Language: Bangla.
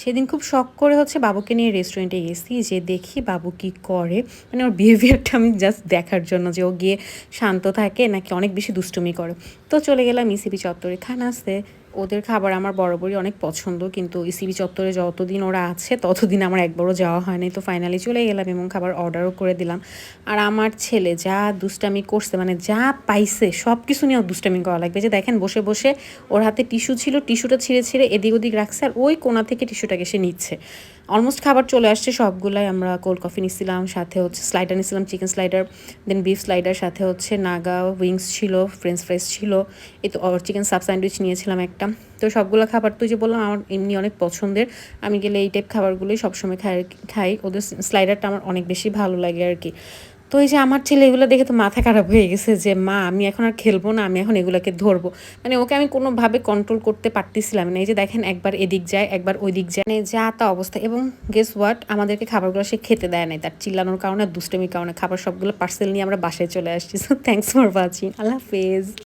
সেদিন খুব শখ করে হচ্ছে বাবুকে নিয়ে রেস্টুরেন্টে গেছি, যে দেখি বাবু কি করে। মানে ওর বিহেভিয়ারটা আমি জাস্ট দেখার জন্য যে ও গিয়ে শান্ত থাকে, নাকি অনেক বেশি দুষ্টুমি করে। তো চলে গেলাম ইসিপি চত্বরে। খান আসতে ওদের খাবার আমার বরাবরই অনেক পছন্দ, কিন্তু ইসিবি চত্বরে যতদিন ওরা আছে, ততদিন আমার একবারও যাওয়া হয়নি তো ফাইনালি চলে গেলাম এবং খাবার অর্ডারও করে দিলাম। আর আমার ছেলে যা দুষ্টামি করছে মানে যা পাইছে সব কিছু নিয়ে দুষ্টামি করা লাগবে। যে দেখেন, বসে বসে ওর হাতে টিস্যু ছিল, টিস্যুটা ছিঁড়ে ছিঁড়ে এদিক ওদিক রাখছে, আর ওই কোনা থেকে টিস্যুটাকে সে নিচ্ছে। অলমোস্ট খাবার চলে আসছে সবগুলাই, আমরা কোল্ড কফি নিছিলাম, সাথে হচ্ছে স্লাইডার নিছিলাম chicken slider then beef slider সাথে হচ্ছে নাগা উইংস ছিল ফ্রেঞ্চ ফ্রাইস ছিল, এই তো চিকেন সাব স্যান্ডউইচ নিয়েছিলাম একটা। তো সবগুলো খাবার তো যে বললাম, আমার এমনি অনেক পছন্দের। আমি গেলে এই টাইপ খাবারগুলোই সবসময় খাই খাই। ওদের স্লাইডারটা আমার অনেক বেশি ভালো লাগে আর কি। তো এই যে আমার ছেলে এগুলো দেখে তো মাথা খারাপ হয়ে গেছে যে, মা, আমি এখন আর খেলব না, আমি এখন এগুলোকে ধরবো। মানে ওকে আমি কোনোভাবে কন্ট্রোল করতে পারতেছিলাম না। এই যে দেখেন, একবার এদিক যায়, একবার ওই দিক যায়। মানে যা তা অবস্থা। এবং গেস হোয়াট আমাদেরকে খাবারগুলো সে খেতে দেয় নাই। তার চিল্লানোর কারণে, দুষ্টমির কারণে, খাবার সবগুলো পার্সেল নিয়ে আমরা বাসায় চলে আসছি। সো থ্যাংকস ফর ওয়াচিং আল্লাহ হাফেজ।